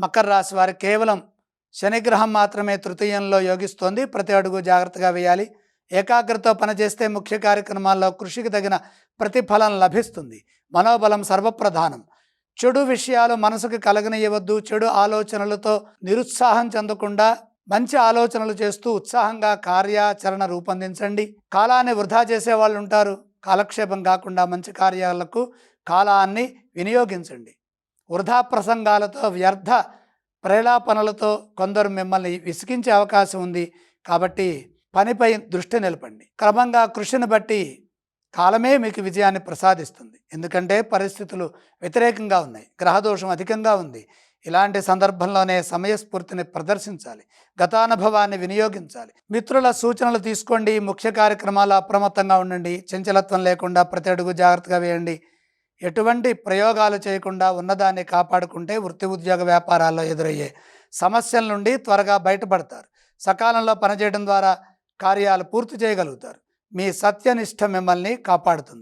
మకర రాశి వారు కేవలం శనిగ్రహం మాత్రమే తృతీయంలో యోగిస్తోంది. ప్రతి అడుగు జాగ్రత్తగా వేయాలి. ఏకాగ్రత పనిచేస్తే ముఖ్య కార్యక్రమాల్లో కృషికి తగిన ప్రతిఫలం లభిస్తుంది. మనోబలం సర్వప్రధానం. చెడు విషయాలు మనసుకు కలగనియవద్దు. చెడు ఆలోచనలతో నిరుత్సాహం చెందకుండా మంచి ఆలోచనలు చేస్తూ ఉత్సాహంగా కార్యాచరణ రూపొందించండి. కాలాన్ని వృధా చేసే వాళ్ళు ఉంటారు. కాలక్షేపం కాకుండా మంచి కార్యాలకు కాలాన్ని వినియోగించండి. వృధా ప్రసంగాలతో వ్యర్థ ప్రేలాపనలతో కొందరు మిమ్మల్ని విసిగించే అవకాశం ఉంది. కాబట్టి పనిపై దృష్టి నిలపండి. క్రమంగా కృషిని బట్టి కాలమే మీకు విజయాన్ని ప్రసాదిస్తుంది. ఎందుకంటే పరిస్థితులు వ్యతిరేకంగా ఉన్నాయి. గ్రహదోషం అధికంగా ఉంది. ఇలాంటి సందర్భంలోనే సమయస్ఫూర్తిని ప్రదర్శించాలి. గతానుభవాన్ని వినియోగించాలి. మిత్రుల సూచనలు తీసుకోండి. ముఖ్య కార్యక్రమాలు అప్రమత్తంగా ఉండండి. చంచలత్వం లేకుండా ప్రతి అడుగు జాగ్రత్తగా వేయండి. ఎటువంటి ప్రయోగాలు చేయకుండా ఉన్నదాన్ని కాపాడుకుంటే వృత్తి ఉద్యోగ వ్యాపారాల్లో ఎదురయ్యే సమస్యల నుండి త్వరగా బయటపడతారు. సకాలంలో పనిచేయడం ద్వారా కార్యాలు పూర్తి చేయగలుగుతారు. మీ సత్యనిష్ట మిమ్మల్ని కాపాడుతుంది.